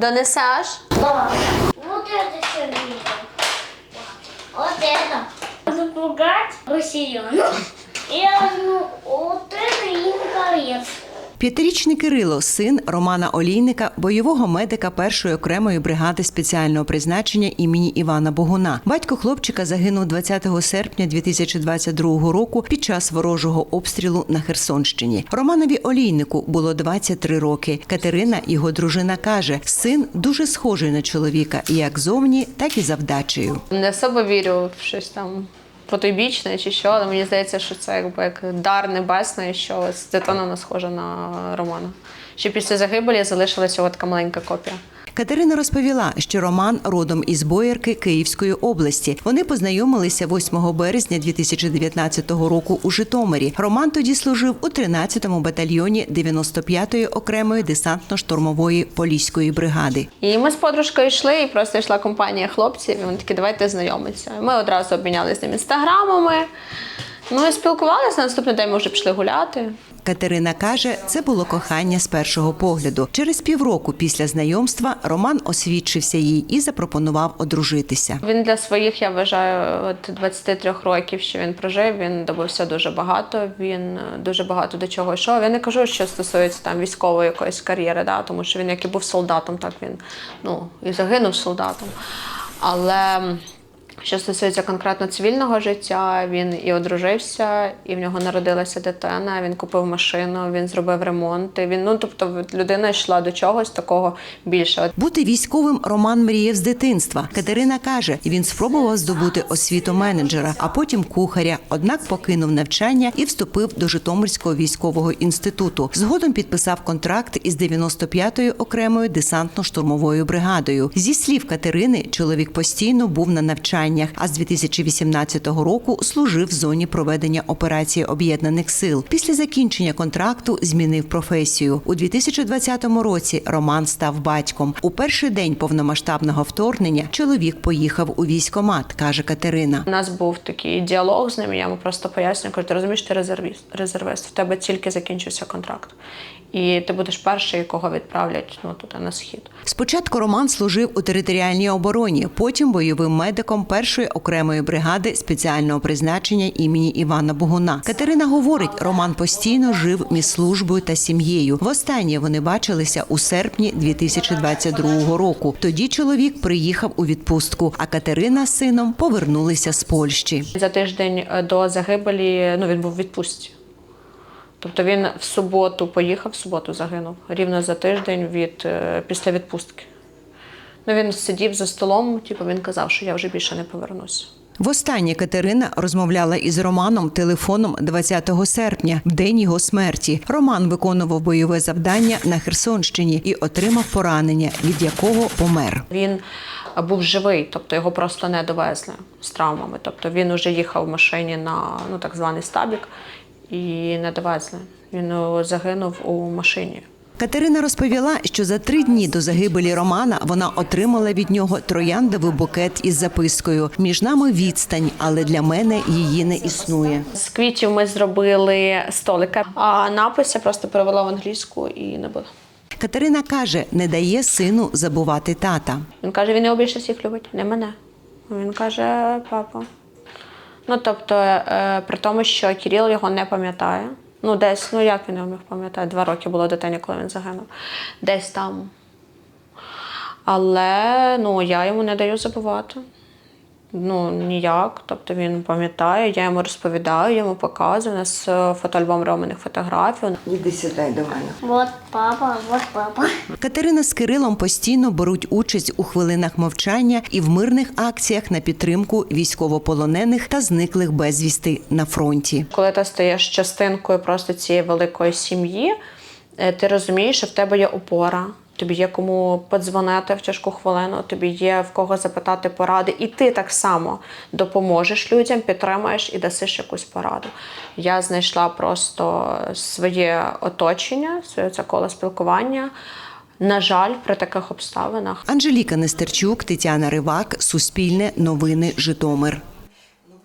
Донесеш? Да. Вот это все видно. Вот это. Запугать россиян. И ну, П'ятирічний Кирило, син Романа Олійника, бойового медика першої окремої бригади спеціального призначення імені Івана Богуна. Батько хлопчика загинув 20 серпня 2022 року під час ворожого обстрілу на Херсонщині. Романові Олійнику було 23 роки. Катерина, його дружина, каже, син дуже схожий на чоловіка, як зовні, так і за вдачею. Не особо вірю в щось там потойбічне чи що, але мені здається, що це якби як дар небесний, що не схожа на Романа. Ще після загибелі залишилася така маленька копія. Катерина розповіла, що Роман родом із Боярки Київської області. Вони познайомилися 8 березня 2019 року у Житомирі. Роман тоді служив у 13-му батальйоні 95-ї окремої десантно-штурмової поліської бригади. І ми з подружкою йшли, і просто йшла компанія хлопців, і вони такі, давайте знайомитися. Ми одразу обмінялися з ним інстаграмами. Ну і спілкувалися. На наступний день ми вже пішли гуляти. Катерина каже, це було кохання з першого погляду. Через півроку після знайомства Роман освідчився їй і запропонував одружитися. Він для своїх, я вважаю, от 23 років, що він прожив, він добився дуже багато. Він е, дуже багато до чого йшов. Я не кажу, що стосується там військової якоїсь кар'єри, да, тому що він як і був солдатом, так він ну і загинув солдатом. Але що стосується конкретно цивільного життя, він і одружився, і в нього народилася дитина. Він купив машину, він зробив ремонти. Він ну тобто людина йшла до чогось такого більшого. Бути військовим Роман мріяв з дитинства. Катерина каже, він спробував здобути освіту менеджера, а потім кухаря. Однак покинув навчання і вступив до Житомирського військового інституту. Згодом підписав контракт із 95-ю окремою десантно-штурмовою бригадою. Зі слів Катерини, чоловік постійно був на навчаннях, а з 2018 року служив в зоні проведення операції об'єднаних сил. Після закінчення контракту змінив професію. У 2020 році Роман став батьком. У перший день повномасштабного вторгнення чоловік поїхав у військомат, каже Катерина. У нас був такий діалог з ним. Я йому просто пояснюю, кажу, ти розумієш, ти резервіст, резервист. В тебе тільки закінчився контракт. І ти будеш перший, якого відправлять ну, туди на схід. Спочатку Роман служив у територіальній обороні, потім бойовим медиком першої окремої бригади спеціального призначення імені Івана Богуна. Катерина говорить, Роман постійно жив між службою та сім'єю. Востаннє вони бачилися у серпні 2022 року. Тоді чоловік приїхав у відпустку, а Катерина з сином повернулися з Польщі. За тиждень е, до загибелі ну, він був відпустці. Тобто він в суботу поїхав, в суботу загинув, рівно за тиждень від, е, після відпустки. Ну, він сидів за столом, типу, він казав, що я вже більше не повернуся. Востаннє Катерина розмовляла із Романом телефоном 20 серпня, в день його смерті. Роман виконував бойове завдання на Херсонщині і отримав поранення, від якого помер. Він був живий, тобто його просто не довезли з травмами. Тобто він уже їхав в машині на ну, так званий стабік і не довезли. Він е, загинув у машині. Катерина розповіла, що за три дні до загибелі Романа вона отримала від нього трояндовий букет із запискою Між нами відстань, але для мене її не існує. З квітів ми зробили столики, а напис я просто перевела в англійську і не було. Катерина каже, не дає сину забувати тата. Він каже, він його більше всіх любить, не мене. Він каже, папа. Ну, тобто, е, при тому, що Кирил його не пам'ятає. Ну, десь, ну як він його міг пам'ятати? Два роки було дитині, коли він загинув. Десь там. Але ну, я йому не даю забувати. Ну, ніяк. Тобто він пам'ятає, я йому розповідаю, йому показую. У нас е, фотоальбом романих фотографій. Іди сідай до мене. Вот папа, вот папа. Катерина з Кирилом постійно беруть участь у хвилинах мовчання і в мирних акціях на підтримку військовополонених та зниклих безвісти на фронті. Коли ти стаєш частинкою просто цієї великої сім'ї, е, ти розумієш, що в тебе є опора. Тобі є кому подзвонити в тяжку хвилину, тобі є в кого запитати поради, і ти так само допоможеш людям, підтримаєш і дасиш якусь пораду. Я знайшла просто своє оточення, своє це коло спілкування. На жаль, при таких обставинах Анжеліка Нестерчук, Тетяна Ривак, Суспільне, Новини, Житомир.